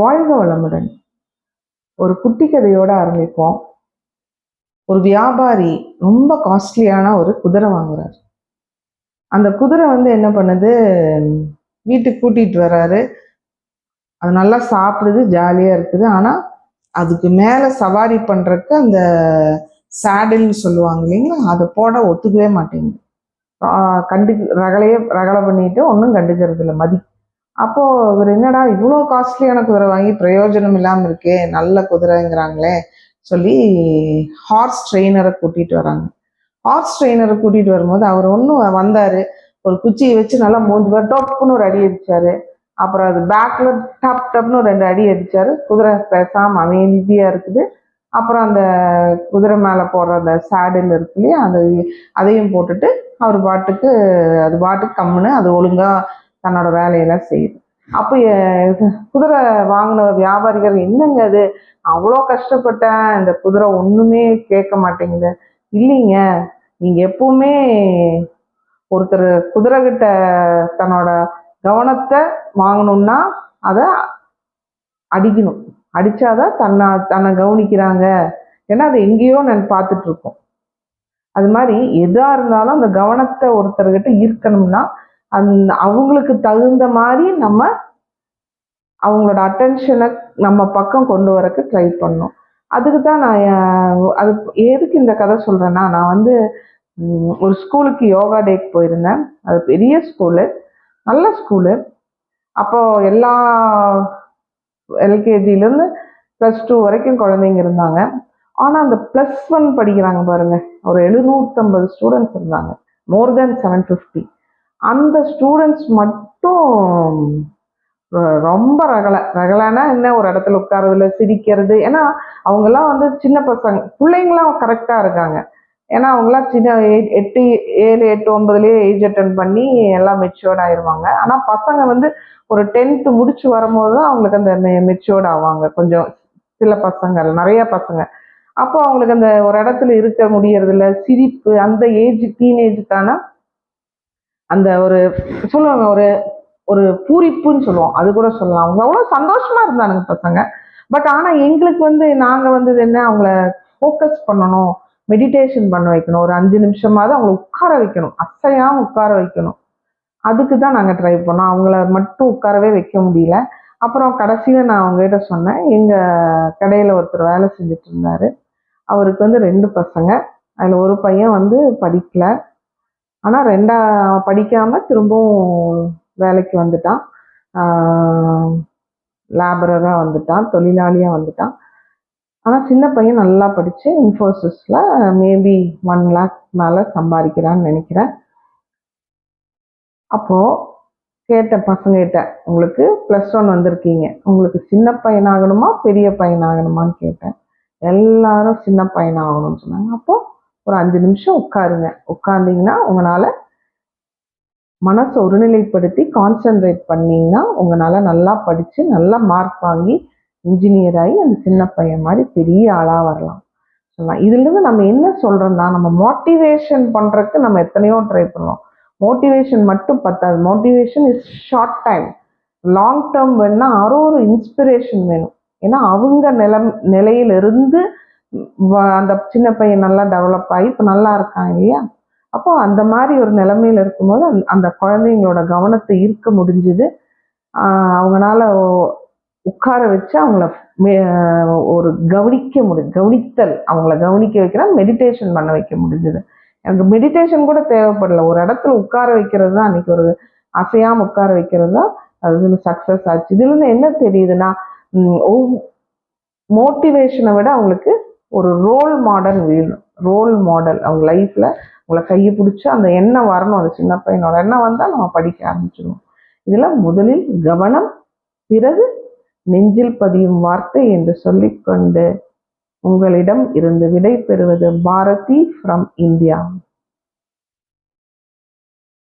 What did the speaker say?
வாழ்க வளமுடன். ஒரு குட்டி கதையோட ஆரம்பிப்போம். ஒரு வியாபாரி ரொம்ப காஸ்ட்லியான ஒரு குதிரை வாங்குறாரு. அந்த குதிரை வந்து என்ன பண்ணுது? வீட்டுக்கு கூட்டிட்டு வர்றாரு அது நல்லா சாப்பிடுது ஜாலியாக இருக்குது. ஆனால் அதுக்கு மேலே சவாரி பண்ணுறதுக்கு அந்த சேடில்னு சொல்லுவாங்க இல்லைங்களா? அதை போட ஒத்துக்கவே மாட்டேங்குது. கண்டு ரகலையே ரகலை பண்ணிட்டு ஒன்றும் கண்டுக்கிறது இல்லை மதி அப்போது இவர் என்னடா இவ்வளோ காஸ்ட்லியான குதிரை வாங்கி பிரயோஜனம் இல்லாமல் இருக்கே நல்ல குதிரைங்கிறாங்களே சொல்லி ஹார்ஸ் ட்ரெயினரை கூட்டிகிட்டு வராங்க. ஹார்ஸ் ட்ரெயினரை கூட்டிகிட்டு வரும்போது அவர் ஒன்றும் வந்தார் ஒரு குச்சியை வச்சு நல்லா மூன்று பேர் டொப்புன்னு ஒரு அடி அடித்தார் அப்புறம் அது பேக்கில் டப் டப்னு ஒரு ரெண்டு அடி அடித்தார் குதிரை பேசாமல் அமைதியாக இருக்குது. அப்புறம் அந்த குதிரை மேலே போடுற அந்த சேடில் இருக்கு இல்லையா அது அதையும் போட்டுட்டு அவர் பாட்டுக்கு அது பாட்டுக்கு கம்முன்னு அது ஒழுங்காக தன்னோட வேலையெல்லாம் செய்யுது. அப்போ குதிரை வாங்கின வியாபாரிகள் என்னங்க அது அவ்வளோ கஷ்டப்பட்டேன். இந்த குதிரை ஒன்றுமே கேட்க மாட்டேங்குது. இல்லைங்க. நீங்கள் எப்பவுமே ஒருத்தர் குதிரை கிட்ட தன்னோட கவனத்தை வாங்கணும்னா அதை அடிக்கணும். அடித்தாதான் தன்னை தன்னை கவனிக்கிறாங்க. ஏன்னா அது எங்கேயோ நான் பார்த்துட்ருக்கோம் அது மாதிரி எதாக இருந்தாலும் அந்த கவனத்தை ஒருத்தர்கிட்ட ஈர்க்கணும்னா அந் அவங்களுக்கு தகுந்த மாதிரி நம்ம அவங்களோட அட்டென்ஷனை நம்ம பக்கம் கொண்டு வரக்கு ட்ரை பண்ணணும். அதுக்கு தான் நான் அது எதுக்கு இந்த கதை சொல்கிறேன்னா நான் வந்து ஒரு ஸ்கூலுக்கு யோகா டேக்கு போயிருந்தேன். அது பெரிய ஸ்கூலு நல்ல ஸ்கூலு அப்போ எல்லா எல்கேஜிலேருந்து ப்ளஸ் டூ வரைக்கும் குழந்தைங்க இருந்தாங்க. ஆனால் அந்த ப்ளஸ் ஒன் படிக்கிறாங்க பாருங்கள் ஒரு எழுநூற்றம்பது ஸ்டூடெண்ட்ஸ் இருந்தாங்க. மோர் தென் செவன் ஃபிஃப்டி அந்த ஸ்டூடெண்ட்ஸ் மட்டும் ரொம்ப ரகலை. ரகலைன்னா என்ன? ஒரு இடத்துல உட்காரதுல சிரிக்கிறது. ஏன்னா அவங்கெல்லாம் வந்து சின்ன பசங்க பிள்ளைங்களாம் கரெக்டாக இருக்காங்க. ஏன்னா அவங்களாம் சின்ன எட்டு ஏழு எட்டு ஒன்பதுலேயே ஏஜ் அட்டன் பண்ணி எல்லாம் மெச்சோர்ட் ஆயிடுவாங்க ஆனால் பசங்க வந்து ஒரு டென்த்து முடிச்சு வரும்போது தான் அவங்களுக்கு அந்த மெச்சூர்ட் ஆவாங்க. கொஞ்சம் சில பசங்க நிறைய பசங்க. அப்போ அவங்களுக்கு அந்த ஒரு இடத்துல இருக்க முடியறதில்ல. சிரிப்பு அந்த ஏஜ் டீனேஜுக்கான அந்த ஒரு சொல்லுவாங்க ஒரு ஒரு பூரிப்புன்னு சொல்லுவோம். அது கூட சொல்லலாம். அவங்க அவ்வளோ சந்தோஷமா இருந்தானுங்க பசங்க. பட் ஆனால் எங்களுக்கு வந்து நாங்கள் வந்து என்ன? அவங்கள ஃபோக்கஸ் பண்ணணும். மெடிடேஷன் பண்ண வைக்கணும். ஒரு அஞ்சு நிமிஷமாவது அவங்கள உட்கார வைக்கணும். அசையாம உட்கார வைக்கணும். அதுக்கு தான் நாங்கள் ட்ரை பண்ணோம். அவங்கள மட்டும் உட்காரவே வைக்க முடியல. அப்புறம் கடைசியில் நான் அவங்ககிட்ட சொன்னேன். எங்கள் கடையில் ஒருத்தர் வேலை செஞ்சுட்டு இருந்தார். அவருக்கு வந்து ரெண்டு பசங்க. அதில் ஒரு பையன் வந்து படிக்கலை. ஆனால் ரெண்டா படிக்காமல் திரும்பவும் வேலைக்கு வந்துட்டான். லேபரராக வந்துட்டான் தொழிலாளியாக வந்துட்டான். ஆனால் சின்ன பையன் நல்லா படித்து இன்ஃபோசிஸில் மேபி ஒன் லேக் மேலே சம்பாதிக்கிறான்னு நினைக்கிறேன். அப்போது கேட்ட பசங்கிட்ட உங்களுக்கு ப்ளஸ் ஒன் வந்திருக்கீங்க. உங்களுக்கு சின்ன பையனாகணுமா பெரிய பையனாகணுமான்னு கேட்டேன். எல்லாரும் சின்ன பையனாகணும்னு சொன்னாங்க. அப்போது ஒரு அஞ்சு நிமிஷம் உட்காருங்க. உட்கார்ந்தீங்கன்னா உங்களால் மனசை ஒருநிலைப்படுத்தி கான்சென்ட்ரேட் பண்ணிங்கன்னா உங்களால் நல்லா படித்து நல்லா மார்க் வாங்கி இன்ஜினியர் ஆகி அந்த சின்ன பையன் மாதிரி பெரிய ஆளாக வரலாம். சொல்லலாம் இதுலேருந்து நம்ம என்ன சொல்கிறோம்னா நம்ம மோட்டிவேஷன் பண்ணுறதுக்கு நம்ம எத்தனையோ ட்ரை பண்ணுவோம் மோட்டிவேஷன் மட்டும் பத்தாது. Motivation is short time long term வேணும்னா யாரோ ஒரு இன்ஸ்பிரேஷன் வேணும். ஏன்னா அவங்க நிலம் நிலையிலிருந்து அந்த சின்ன பையன் நல்லா டெவலப் ஆகி இப்போ நல்லா இருக்கான் இல்லையா? அப்போ அந்த மாதிரி ஒரு நிலைமையில இருக்கும்போது அந்த- அந்த குழந்தைங்களோட கவனத்தை ஈர்க்க முடிஞ்சுது. அவங்களால உட்கார வச்சு அவங்கள மே- ஒரு கவனிக்க முடியும் கவனித்தல் அவங்கள கவனிக்க வைக்கிற மெடிடேஷன் பண்ண வைக்க முடிஞ்சது. எனக்கு மெடிடேஷன் கூட தேவைப்படல. ஒரு இடத்துல உட்கார வைக்கிறது தான் அன்னைக்கு ஒரு அசையாமல் உட்கார வைக்கிறது தான். அது சக்ஸஸ் ஆச்சு. இதுல இருந்து என்ன தெரியுதுன்னா மோட்டிவேஷனை விட அவங்களுக்கு ஒரு ரோல் மாடல் வேணும். ரோல் மாடல் அவங்க லைஃப்பில் உங்களை கையை பிடிச்சி அந்த எண்ணம் வரணும். அந்த சின்ன பையனோட எண்ணம் வந்தால் நம்ம படிக்க ஆரம்பிச்சிடுவோம் இதில் முதலில் கவனம் பிறகு நெஞ்சில் பதியும் வார்த்தை என்று சொல்லிக்கொண்டு உங்களிடம் இருந்து விடை பெறுவது பாரதி ஃப்ரம் இந்தியா